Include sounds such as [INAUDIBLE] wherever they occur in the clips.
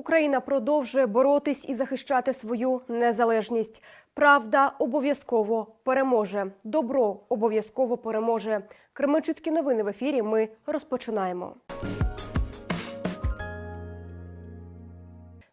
Україна продовжує боротись і захищати свою незалежність. Правда обов'язково переможе. Добро обов'язково переможе. Кременчуцькі новини в ефірі. Ми розпочинаємо.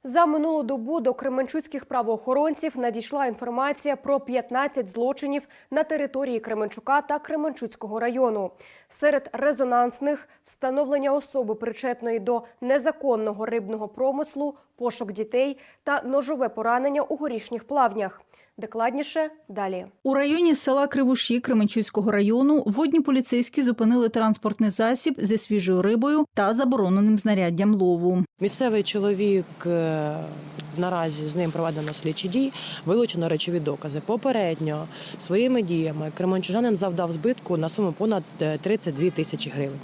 За минулу добу до кременчуцьких правоохоронців надійшла інформація про 15 злочинів на території Кременчука та Кременчуцького району. Серед резонансних встановлення особи причетної до незаконного рибного промислу, пошук дітей та ножове поранення у горішніх плавнях. Докладніше далі. У районі села Кривуші Кременчуцького району водні поліцейські зупинили транспортний засіб зі свіжою рибою та забороненим знаряддям лову. Місцевий чоловік е, наразі з ним проведено слідчі дії, вилучено речові докази. Попередньо своїми діями кремончужанин завдав збитку на суму понад е, 32 тисячі гривень.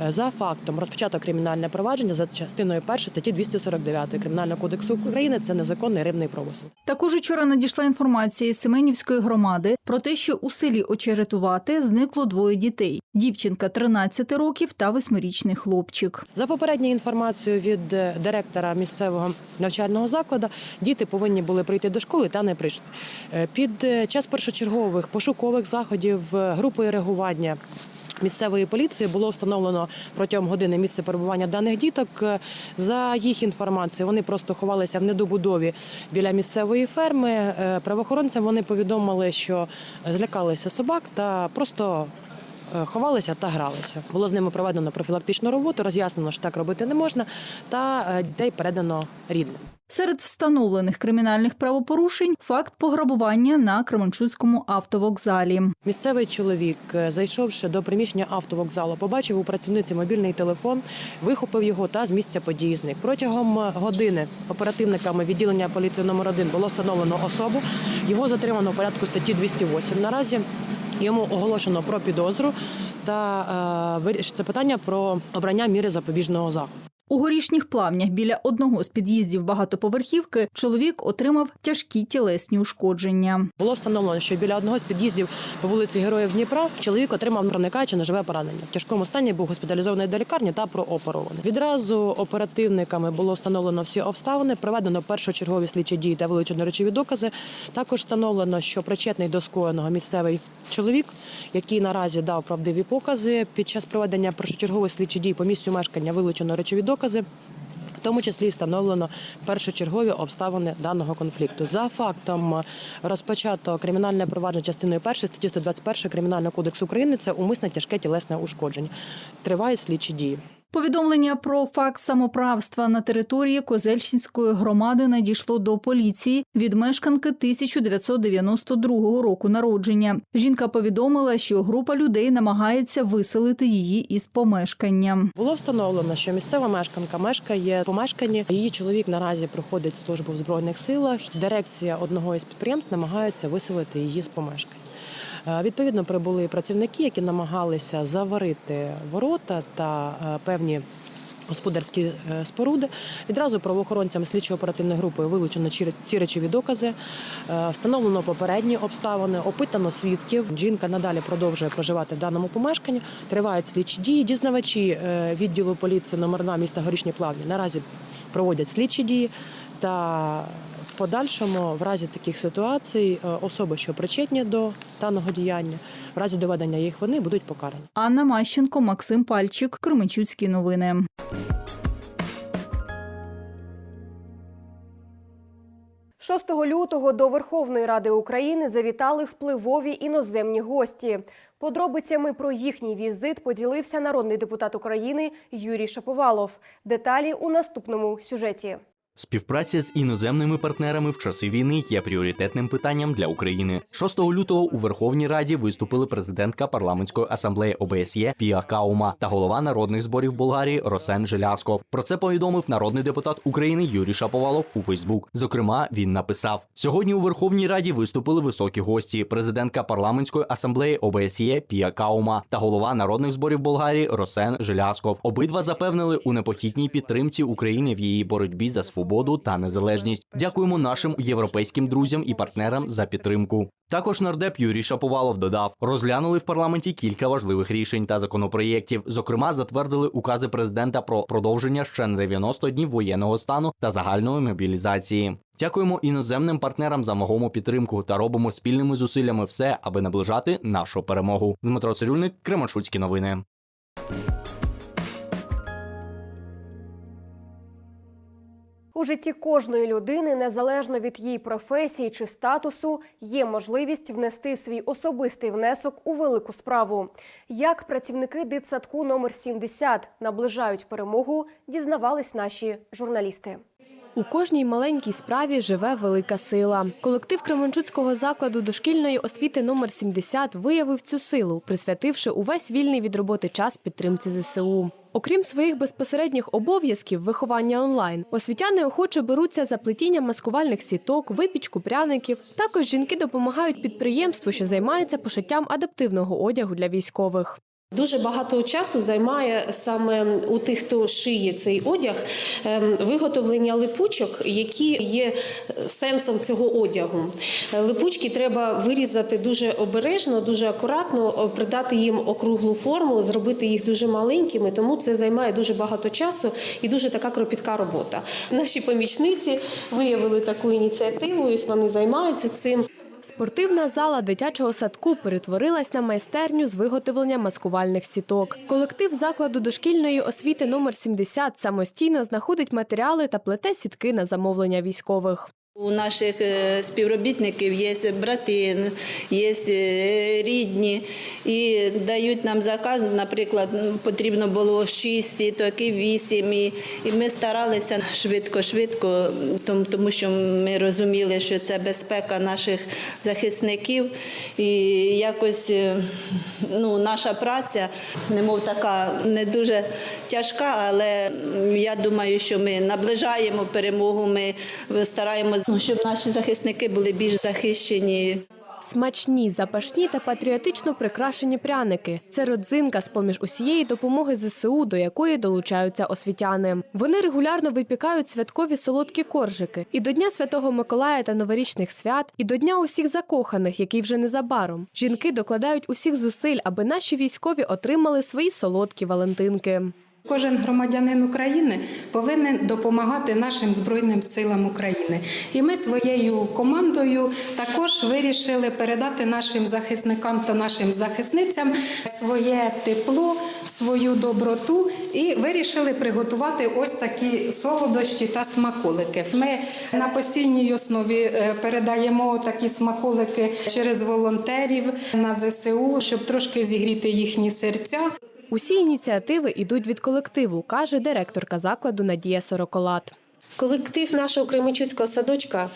Е, За фактом розпочато кримінальне провадження за частиною 1 статті 249 Кримінального кодексу України. Це незаконний рибний промисел. Також учора надійшла інформація із Семенівської громади про те, що у селі Очеретувати зникло двоє дітей: дівчинка 13 років та восьмирічний хлопчик. За попередньою інформацією від е, директора місцевого навчального закладу, діти повинні були прийти до школи та не прийшли. Е, Під час першочергових пошукових заходів групою реагування. Місцевої поліції було встановлено протягом години місце перебування даних діток. Е, За їх інформацією, вони просто ховалися в недобудові біля місцевої ферми. Е, Правоохоронцям вони повідомили, що злякалися собак та просто ховалися та гралися. Було з ними проведено профілактичну роботу, роз'яснено, що так робити не можна, та е, дітей передано рідним. Серед встановлених кримінальних правопорушень факт пограбування на Кременчуцькому автовокзалі. Місцевий чоловік, е, зайшовши до приміщення автовокзалу, побачив у працівниці мобільний телефон, вихопив його та з місця події зник. Протягом е, години оперативниками відділення поліції номер 1 було встановлено особу. Його затримано в порядку статті 208. Наразі йому оголошено про підозру та е, вирішиться питання про обрання міри запобіжного заходу. У горішніх плавнях біля одного з під'їздів багатоповерхівки чоловік отримав тяжкі тілесні ушкодження. Було встановлено, що біля одного з під'їздів по вулиці Героїв Дніпра чоловік отримав проникаюче ножове поранення. В тяжкому стані був госпіталізований до лікарні та прооперований. Відразу оперативниками було встановлено всі обставини, проведено першочергові слідчі дії та вилучено речові докази. Також встановлено, що причетний до скоєного місцевий чоловік, який наразі дав правдиві покази. Під час проведення першочергових слідчих дій по місцю мешкання вилучено речові докази. В тому числі встановлено першочергові обставини даного конфлікту. За фактом розпочато кримінальне провадження частиною 1 статті 121 Кримінального кодексу України. Це умисне тяжке тілесне ушкодження. Тривають слідчі дії. Повідомлення про факт самоправства на території Козельщинської громади надійшло до поліції від мешканки 1992 року народження. Жінка повідомила, що група людей намагається виселити її із помешкання. Було встановлено, що місцева мешканка мешкає в помешканні. Її чоловік наразі проходить службу в збройних силах. Дирекція одного із підприємств намагається виселити її з помешкання. Е, Відповідно, прибули працівники, які намагалися заварити ворота та е, певні. Господарські е, споруди відразу правоохоронцями слідчо-оперативної групи вилучено ці речові докази, встановлено попередні обставини, опитано свідків. Жінка надалі продовжує проживати в даному помешканні. Тривають слідчі дії. Дізнавачі відділу поліції номер 2 міста Горішні Плавні наразі проводять слідчі дії та в подальшому, в разі таких ситуацій, е, особи, що причетні до даного діяння, в разі доведення їх вини будуть покарані. Анна Мащенко, Максим Пальчик, Кременчуцькі новини. – 6 лютого до Верховної Ради України завітали впливові іноземні гості. Подробицями про їхній візит поділився народний депутат України Юрій Шаповалов. Деталі у наступному сюжеті. Співпраця з іноземними партнерами в часи війни є пріоритетним питанням для України. 6 лютого у Верховній Раді виступили президентка парламентської асамблеї ОБСЄ Пія Каума та голова народних зборів Болгарії Росен Желясков. Про це повідомив народний депутат України Юрій Шаповалов у Фейсбук. Зокрема, він написав: сьогодні у Верховній Раді виступили високі гості: президентка парламентської асамблеї ОБСЄ Пія Каума та голова народних зборів Болгарії Росен Желясков. Обидва запевнили у непохитній підтримці України в її боротьбі за свободу свободу та незалежність. Дякуємо нашим європейським друзям і партнерам за підтримку. Також нардеп Юрій Шаповалов додав, розглянули в парламенті кілька важливих рішень та законопроєктів. Зокрема, затвердили укази президента про продовження ще на 90 днів воєнного стану та загальної мобілізації. Дякуємо іноземним партнерам за вагому підтримку та робимо спільними зусиллями все, аби наближати нашу перемогу. Дмитро Цирюльник, Кременчуцькі новини. У житті кожної людини, незалежно від її професії чи статусу, є можливість внести свій особистий внесок у велику справу. Як працівники дитсадку номер 70 наближають перемогу, дізнавались наші журналісти. У кожній маленькій справі живе велика сила. Колектив Кременчуцького закладу дошкільної освіти номер 70 виявив цю силу, присвятивши увесь вільний від роботи час підтримці ЗСУ. Окрім своїх безпосередніх обов'язків виховання онлайн, освітяни охоче беруться за плетіння маскувальних сіток, випічку пряників. Також жінки допомагають підприємству, що займається пошиттям адаптивного одягу для військових. Дуже багато часу займає саме у тих, хто шиє цей одяг, ем, виготовлення липучок, які є сенсом цього одягу. Е, Липучки треба вирізати дуже обережно, дуже акуратно, придати їм округлу форму, зробити їх дуже маленькими, тому це займає дуже багато часу і дуже така кропітка робота. Наші помічниці виявили таку ініціативу, ось вони займаються цим. Спортивна зала дитячого садку перетворилась на майстерню з виготовлення маскувальних сіток. Колектив закладу дошкільної освіти номер 70 самостійно знаходить матеріали та плете сітки на замовлення військових. У наших е, співробітників є брати, є е, рідні і дають нам заказ. Наприклад, потрібно було 6 сіток і 8. І, ми старалися швидко-швидко, тому, тому що ми розуміли, що це безпека наших захисників. І якось е, ну, наша праця, немов така не дуже тяжка, але я думаю, що ми наближаємо перемогу. Ми стараємося, ну, щоб наші захисники були більш захищені. Смачні, запашні та патріотично прикрашені пряники. Це родзинка з поміж усієї допомоги ЗСУ, до якої долучаються освітяни. Вони регулярно випікають святкові солодкі коржики і до Дня Святого Миколая та новорічних свят, і до Дня усіх закоханих, який вже незабаром. Жінки докладають усіх зусиль, аби наші військові отримали свої солодкі валентинки. Кожен громадянин України повинен допомагати нашим збройним силам України. І ми своєю командою також вирішили передати нашим захисникам та нашим захисницям своє тепло, свою доброту і вирішили приготувати ось такі солодощі та смаколики. Ми на постійній основі е, передаємо такі смаколики через волонтерів на ЗСУ, щоб трошки зігріти їхні серця. Усі ініціативи йдуть від колективу, каже директорка закладу Надія Сороколат. Колектив нашого Кременчуцького садочка,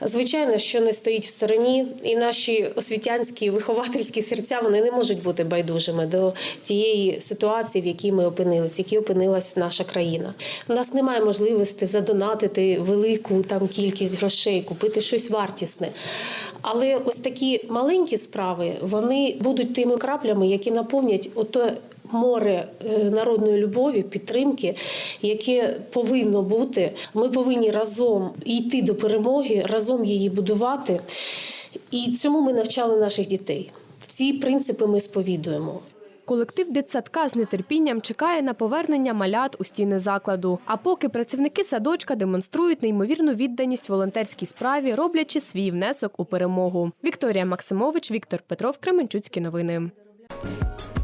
звичайно, що не стоїть в стороні, і наші освітянські виховательські серця вони не можуть бути байдужими до тієї ситуації, в якій ми опинилися, в якій опинилась наша країна. У нас немає можливості задонатити велику там кількість грошей, купити щось вартісне. Але ось такі маленькі справи вони будуть тими краплями, які наповнять ото море е, народної любові, підтримки, яке повинно бути. Ми повинні разом йти до перемоги, разом її будувати. І цьому ми навчали наших дітей. Ці принципи ми сповідуємо. Колектив дитсадка з нетерпінням чекає на повернення малят у стіни закладу. А поки працівники садочка демонструють неймовірну відданість волонтерській справі, роблячи свій внесок у перемогу. Вікторія Максимович, Віктор Петров, Кременчуцькі новини. –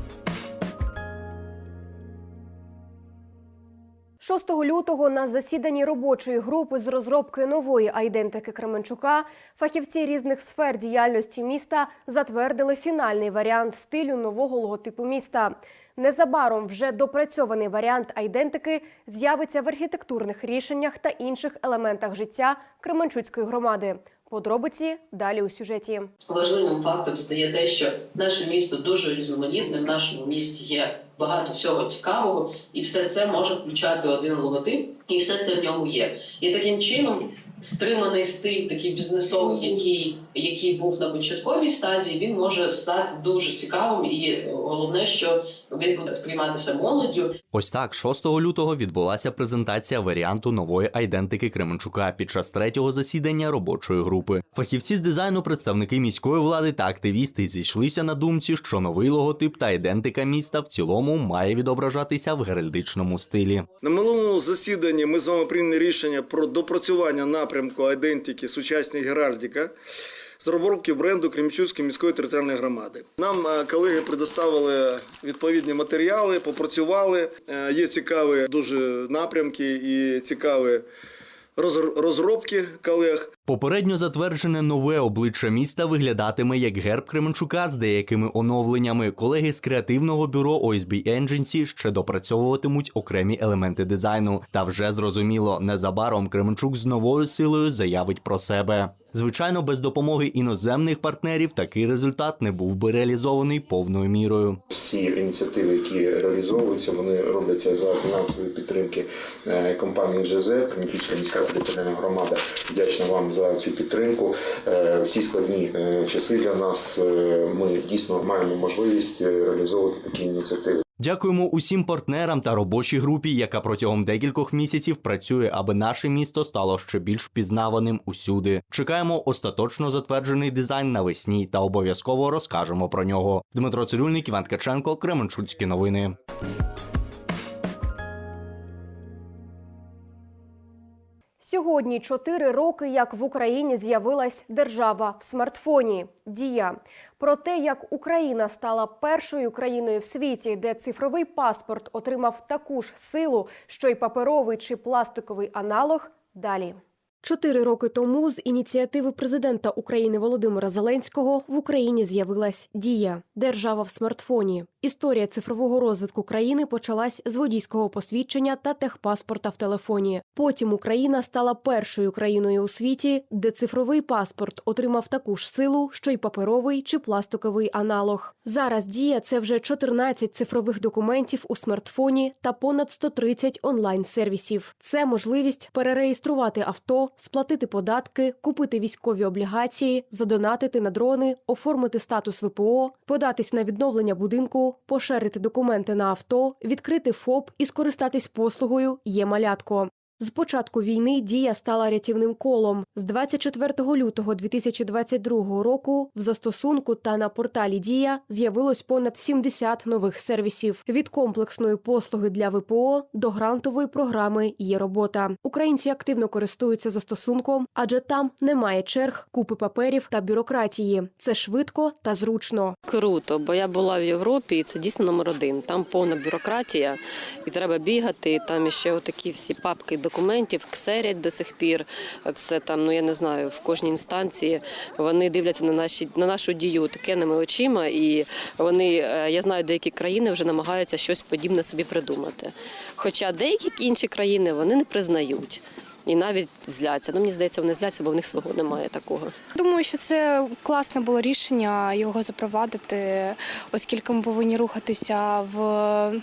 6 лютого на засіданні робочої групи з розробки нової айдентики Кременчука фахівці різних сфер діяльності міста затвердили фінальний варіант стилю нового логотипу міста. Незабаром вже допрацьований варіант айдентики з'явиться в архітектурних рішеннях та інших елементах життя Кременчуцької громади. Подробиці далі у сюжеті. Важливим фактом стає те, що наше місто дуже різноманітне. В нашому місті є багато всього цікавого, і все це може включати один логотип, і все це в ньому є. І таким чином стриманий стиль, такий бізнесовий, який, який був на початковій стадії, він може стати дуже цікавим. І головне, що він буде сприйматися молоддю, Ось так, 6 лютого відбулася презентація варіанту нової айдентики Кременчука під час третього засідання робочої групи. Фахівці з дизайну, представники міської влади та активісти зійшлися на думці, що новий логотип та ідентика міста в цілому має відображатися в геральдичному стилі. На минулому засіданні ми з вами прийняли рішення про допрацювання напрямку айдентики сучасні геральдіка з розробки бренду Кремчуцької міської територіальної громади. Нам е, колеги предоставили відповідні матеріали, попрацювали. Е, Є цікаві дуже напрямки і цікаві розр- розробки колег. Попередньо затверджене нове обличчя міста виглядатиме як герб Кременчука з деякими оновленнями. Колеги з креативного бюро OSB Agency ще допрацьовуватимуть окремі елементи дизайну. Та вже зрозуміло, незабаром Кременчук з новою силою заявить про себе. Звичайно, без допомоги іноземних партнерів такий результат не був би реалізований повною мірою. Всі ініціативи, які реалізовуються, вони робляться за фінансової підтримки е, компанії ЖЗ, Кременчуцька міська територіальна громада. Вдячна вам за цю підтримку. Е, В ці складні е, часи для нас е, ми дійсно маємо можливість реалізовувати такі ініціативи. Дякуємо усім партнерам та робочій групі, яка протягом декількох місяців працює, аби наше місто стало ще більш впізнаваним усюди. Чекаємо остаточно затверджений дизайн навесні та обов'язково розкажемо про нього. Дмитро Цирюльник, Іван Ткаченко, Кременчуцькі новини. Сьогодні чотири роки, як в Україні з'явилась держава в смартфоні. Дія про те, як Україна стала першою країною в світі, де цифровий паспорт отримав таку ж силу, що й паперовий чи пластиковий аналог. Далі. Чотири роки тому з ініціативи президента України Володимира Зеленського в Україні з'явилась дія держава в смартфоні. Історія цифрового розвитку країни почалась з водійського посвідчення та техпаспорта в телефоні. Потім Україна стала першою країною у світі, де цифровий паспорт отримав таку ж силу, що й паперовий чи пластиковий аналог. Зараз дія це вже 14 цифрових документів у смартфоні та понад 130 онлайн-сервісів. Це можливість перереєструвати авто, сплатити податки, купити військові облігації, задонатити на дрони, оформити статус ВПО, податись на відновлення будинку, поширити документи на авто, відкрити ФОП і скористатись послугою є малятко. З початку війни дія стала рятівним колом. З 24 лютого 2022 року в застосунку та на порталі Дія з'явилось понад 70 нових сервісів від комплексної послуги для ВПО до грантової програми є робота. Українці активно користуються застосунком, адже там немає черг, купи паперів та бюрократії. Це швидко та зручно. Круто, бо я була в Європі, і це дійсно номер один. Там повна бюрократія, і треба бігати. Там іще отакі всі папки документів ксерять до сих пір. Це там, ну я не знаю, в кожній інстанції вони дивляться на наші на нашу дію такеними очима, і вони, е, я знаю, деякі країни вже намагаються щось подібне собі придумати. Хоча деякі інші країни вони не признають. І навіть зляться. Ну мені здається, вони зляться, бо в них свого немає такого. Думаю, що це класне було рішення його запровадити, оскільки ми повинні рухатися в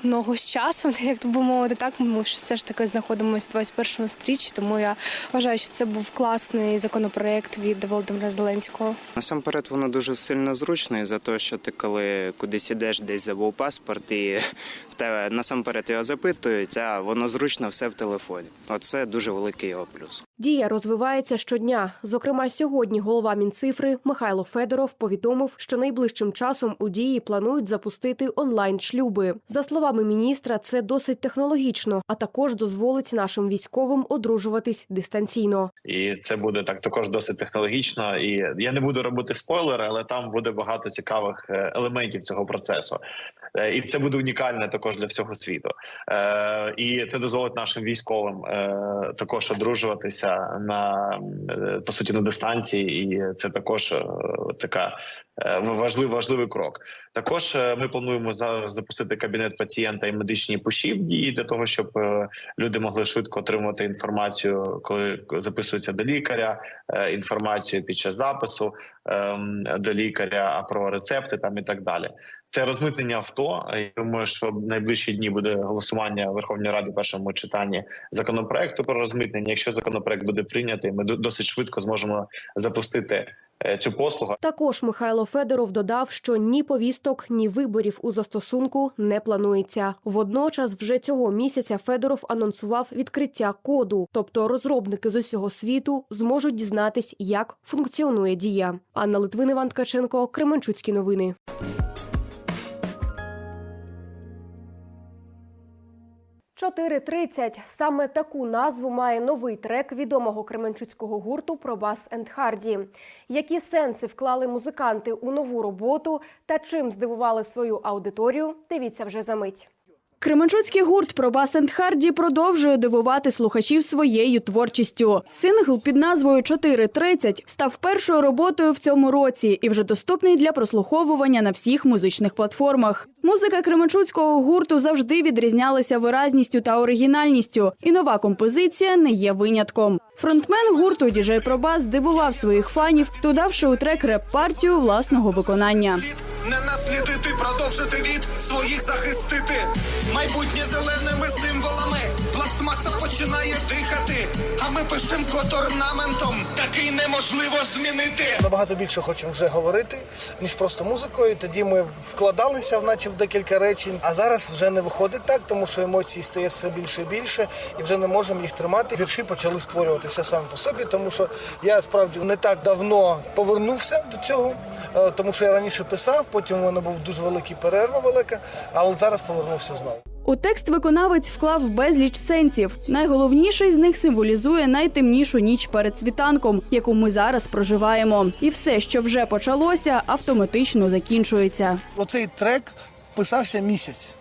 ногу з часом, [LAUGHS] як то би мовити, так ми все ж таки знаходимося в 21 сторіччі, тому я вважаю, що це був класний законопроект від Володимира Зеленського. Насамперед воно дуже сильно зручно і за те, що ти коли кудись ідеш, десь забув паспорт, і [LAUGHS] в тебе насамперед його запитують, а воно зручно все в телефоні. Оце дуже великий його плюс. Дія розвивається щодня. Зокрема, сьогодні голова Мінцифри Михайло Федоров повідомив, що найближчим часом у дії планують запустити онлайн шлюби. За словами міністра, це досить технологічно, а також дозволить нашим військовим одружуватись дистанційно. і це буде так також досить технологічно. І я не буду робити спойлери, але там буде багато цікавих е, елементів цього процесу. Е, І це буде унікальне також для всього світу. Е, І це дозволить нашим військовим е, також одружуватися на по суті на дистанції, і це також така важливий важливий крок. Також е, ми плануємо зараз запустити кабінет пацієнта і медичні дії для того, щоб е, люди могли швидко отримувати інформацію, коли записуються до лікаря, е, інформацію під час запису ем, до лікаря про рецепти там і так далі. Це розмитнення авто. Я думаю, що в найближчі дні буде голосування в Верховній Раді в першому читанні законопроекту про розмитнення. Якщо законопроект буде прийнятий, ми досить швидко зможемо запустити е, цю послугу. Також Михайло Федоров додав, що ні повісток, ні виборів у застосунку не планується. Водночас, вже цього місяця Федоров анонсував відкриття коду, тобто розробники з усього світу зможуть дізнатись, як функціонує дія. Анна Литвин, Іван Ткаченко, Кременчуцькі новини. «4.30» – саме таку назву має новий трек відомого кременчуцького гурту «Пробас енд Харді». Які сенси вклали музиканти у нову роботу та чим здивували свою аудиторію, дивіться вже за мить. Кременчуцький гурт «Пробас енд Харді» продовжує дивувати слухачів своєю творчістю. Сингл під назвою «4.30» став першою роботою в цьому році і вже доступний для прослуховування на всіх музичних платформах. Музика кременчуцького гурту завжди відрізнялася виразністю та оригінальністю, і нова композиція не є винятком. Фронтмен гурту діджей Пробас здивував своїх фанів, додавши у трек реп-партію власного виконання. Не наслідити, продовжити рід своїх захистити. Майбутнє зеленими символами. Пластмаса починає дихати. Ми пишем код орнаментом. Такий неможливо змінити. Набагато більше хочемо вже говорити, ніж просто музикою. Тоді ми вкладалися наче в декілька речень, а зараз вже не виходить так, тому що емоцій стає все більше і більше, і вже не можемо їх тримати. Вірші почали створюватися саме по собі, тому що я справді не так давно повернувся до цього, е, тому що я раніше писав, потім у мене був дуже великий перерва велика, але зараз повернувся знову. У текст виконавець вклав безліч сенсів. Найголовніший з них символізує найтемнішу ніч перед світанком, яку ми зараз проживаємо. І все, що вже почалося, автоматично закінчується. Оцей трек писався місяць.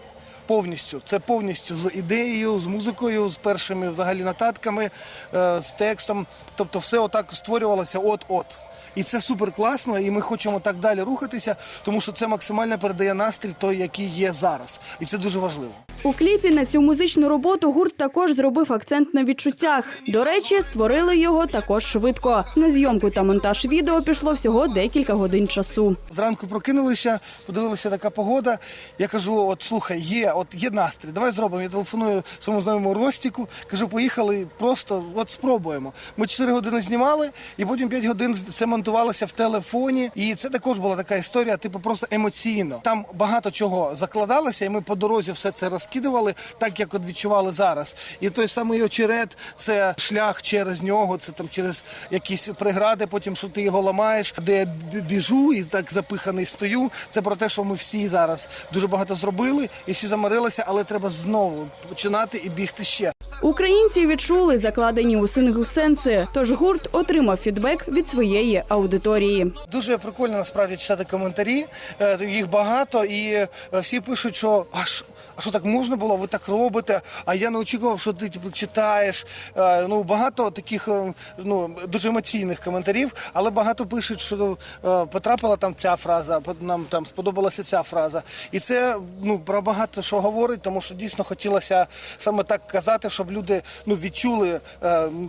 Повністю це повністю з ідеєю, з музикою, з першими взагалі нотатками, е, з текстом. Тобто, все отак створювалося от-от. І це супер класно, і ми хочемо так далі рухатися, тому що це максимально передає настрій той, який є зараз, і це дуже важливо. У кліпі на цю музичну роботу гурт також зробив акцент на відчуттях. До речі, створили його також швидко. На зйомку та монтаж відео пішло всього декілька годин часу. Зранку прокинулися, подивилися така погода. Я кажу: от слухай, є, от є настрій, давай зробимо. Я телефоную своєму знайомому Ростіку, кажу, поїхали, просто от спробуємо. Ми 4 години знімали, і потім 5 годин це монтувалося в телефоні. І це також була така історія, типу, просто емоційно. Там багато чого закладалося, і ми по дорозі все це розкидували, так як от відчували зараз. І той самий очерет це шлях через нього, це там через якісь прегради, потім що ти його ламаєш, де я біжу і так запиханий стою. Це про те, що ми всі зараз дуже багато зробили, і всі замирилися, але треба знову починати і бігти ще. Українці відчули закладені у сингл сенси, тож гурт отримав фідбек від своєї аудиторії. Дуже прикольно насправді читати коментарі. Е, Їх багато, і е, всі пишуть, що а що, а що так можна було? Ви так робите? А я не очікував, що ти типу, читаєш. Е, Ну багато таких е, ну дуже емоційних коментарів, але багато пишуть, що е, потрапила там ця фраза, нам там сподобалася ця фраза. І це ну про багато що говорить, тому що дійсно хотілося саме так казати, щоб люди ну відчули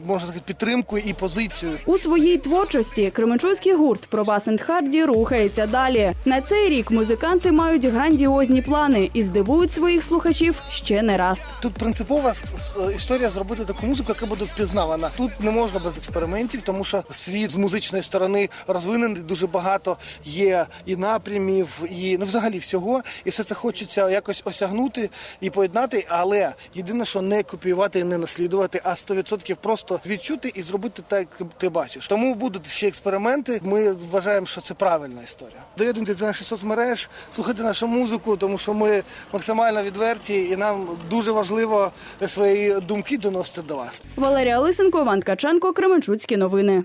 можна сказати підтримку і позицію. У своїй творчості кременчуцький гурт «Пробас енд Харді» рухається далі. На цей рік музиканти мають грандіозні плани і здивують своїх слухачів ще не раз. Тут принципова історія зробити таку музику, яка буде впізнавана. Тут не можна без експериментів, тому що світ з музичної сторони розвинений дуже багато є і напрямів, і ну взагалі всього. І все це хочеться якось осягнути і поєднати. Але єдине, що не копіювати і не наслідувати, а 100% просто відчути і зробити так, як ти бачиш. Тому будуть ще експерименти. Ми вважаємо, що це правильна історія. Доєднуйтесь до наших соцмереж, слухайте нашу музику, тому що ми максимально відверті, і нам дуже важливо свої думки доносити до вас. Валерія Лисенко, Іван Ткаченко, Кременчуцькі новини.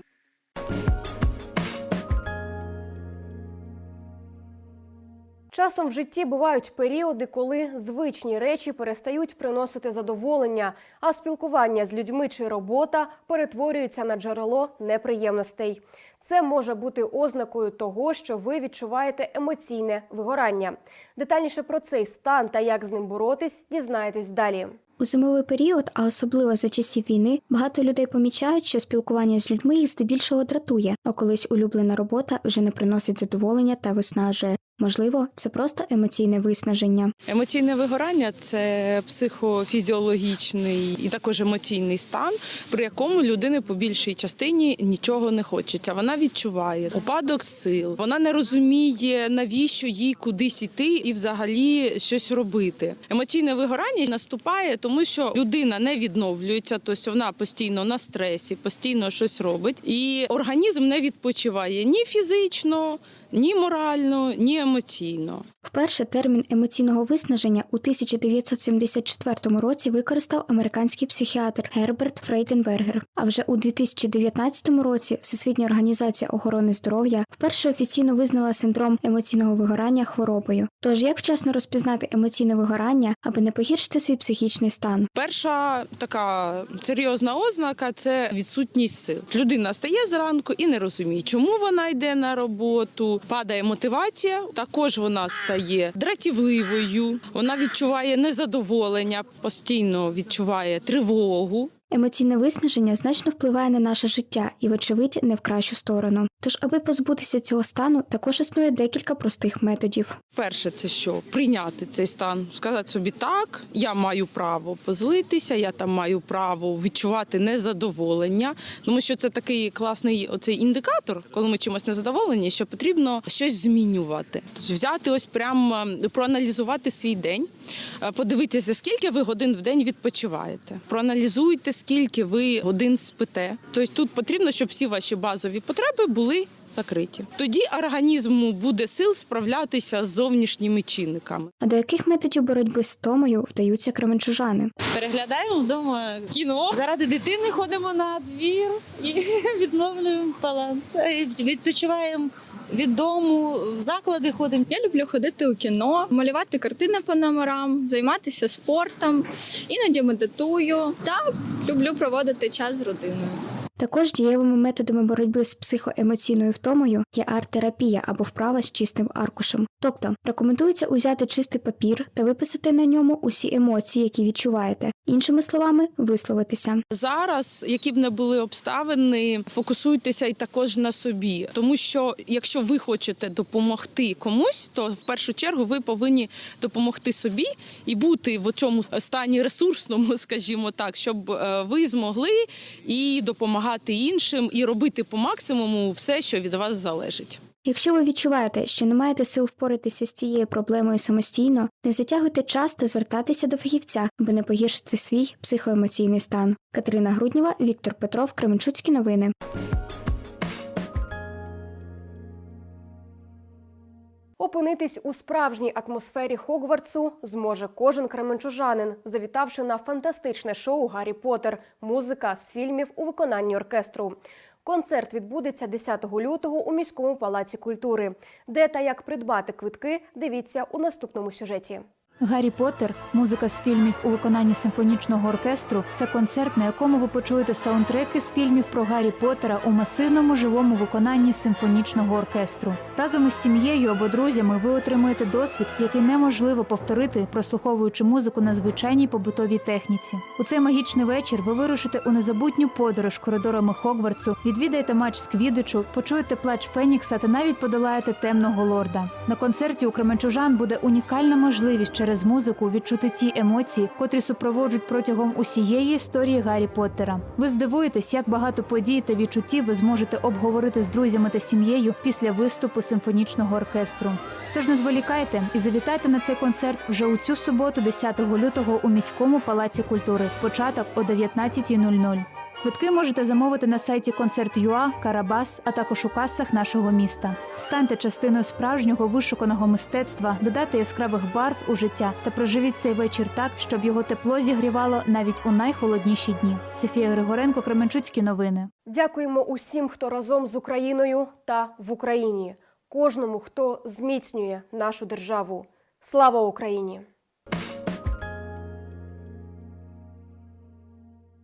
Часом в житті бувають періоди, коли звичні речі перестають приносити задоволення, а спілкування з людьми чи робота перетворюються на джерело неприємностей. Це може бути ознакою того, що ви відчуваєте емоційне вигорання. Детальніше про цей стан та як з ним боротись, дізнаєтесь далі. У зимовий період, а особливо за часів війни, багато людей помічають, що спілкування з людьми їх здебільшого дратує, а колись улюблена робота вже не приносить задоволення та виснажує. Можливо, це просто емоційне виснаження. Емоційне вигорання це психофізіологічний і також емоційний стан, при якому людини по більшій частині нічого не хочеться. Вона відчуває упадок сил, вона не розуміє, навіщо їй кудись іти і взагалі щось робити. Емоційне вигорання наступає, тому що людина не відновлюється, тобто вона постійно на стресі, постійно щось робить, і організм не відпочиває ні фізично, ні морально, ні емоційно. Вперше термін емоційного виснаження у 1974 році використав американський психіатр Герберт Фрейденбергер. А вже у 2019 році Всесвітня організація охорони здоров'я вперше офіційно визнала синдром емоційного вигорання хворобою. Тож як вчасно розпізнати емоційне вигорання, аби не погіршити свій психічний стан? Перша така серйозна ознака це відсутність сил. Людина стає зранку і не розуміє, чому вона йде на роботу. Падає мотивація. Також вона стає дратівливою. Вона відчуває незадоволення, постійно відчуває тривогу. Емоційне виснаження значно впливає на наше життя і, вочевидь, не в кращу сторону. Тож, аби позбутися цього стану, також існує декілька простих методів. Перше, це що прийняти цей стан, сказати собі так, я маю право позлитися, я там маю право відчувати незадоволення, тому що це такий класний оцей індикатор, коли ми чимось незадоволені, що потрібно щось змінювати. Тобто взяти ось прямо проаналізувати свій день, е, подивитися, скільки ви годин в день відпочиваєте. Проаналізуйте, скільки ви годин спите. Тобто тут потрібно, щоб всі ваші базові потреби були закриті. Тоді організму буде сил справлятися з зовнішніми чинниками. А до яких методів боротьби з томою вдаються кременчужани? Переглядаємо вдома кіно. Заради дитини ходимо на двір і [LAUGHS] відновлюємо баланс. Відпочиваємо від дому, в заклади ходимо. Я люблю ходити у кіно, малювати картини по номерам, займатися спортом, іноді медитую та люблю проводити час з родиною. Також дієвими методами боротьби з психоемоційною втомою є арт-терапія або вправа з чистим аркушем. Тобто рекомендується узяти чистий папір та виписати на ньому усі емоції, які відчуваєте. Іншими словами, висловитися. Зараз, які б не були обставини, фокусуйтеся і також на собі, тому що якщо ви хочете допомогти комусь, то в першу чергу ви повинні допомогти собі і бути в цьому стані ресурсному, [LAUGHS] скажімо так, щоб е, ви змогли і допомагати іншим, і робити по максимуму все, що від вас залежить. Якщо ви відчуваєте, що не маєте сил впоратися з цією проблемою самостійно, не затягуйте час та звертатися до фахівця, аби не погіршити свій психоемоційний стан. Катерина Груднєва, Віктор Петров, Кременчуцькі новини. Опинитись у справжній атмосфері Хогвартсу зможе кожен кременчужанин, завітавши на фантастичне шоу Гаррі Поттер. Музика з фільмів у виконанні оркестру. Концерт відбудеться 10 лютого у міському палаці культури. Де та як придбати квитки, дивіться у наступному сюжеті. Гаррі Поттер, музика з фільмів у виконанні симфонічного оркестру. Це концерт, на якому ви почуєте саундтреки з фільмів про Гаррі Поттера у масивному живому виконанні симфонічного оркестру. Разом із сім'єю або друзями ви отримуєте досвід, який неможливо повторити, прослуховуючи музику на звичайній побутовій техніці. У цей магічний вечір ви вирушите у незабутню подорож коридорами Хогвартсу, відвідаєте матч з квідичу, почуєте плач Фенікса та навіть подолаєте темного лорда. На концерті у Кременчужан буде унікальна можливість через музику відчути ті емоції, котрі супроводжують протягом усієї історії Гаррі Поттера. Ви здивуєтесь, як багато подій та відчуттів ви зможете обговорити з друзями та сім'єю після виступу симфонічного оркестру. Тож не зволікайте і завітайте на цей концерт вже у цю суботу, 10 лютого, у міському палаці культури. Початок о 19.00. Квитки можете замовити на сайті Концерт.ua, Карабас, а також у касах нашого міста. Станьте частиною справжнього вишуканого мистецтва, додайте яскравих барв у життя та проживіть цей вечір так, щоб його тепло зігрівало навіть у найхолодніші дні. Софія Григоренко, Кременчуцькі новини. Дякуємо усім, хто разом з Україною та в Україні. кожному, хто зміцнює нашу державу. Слава Україні!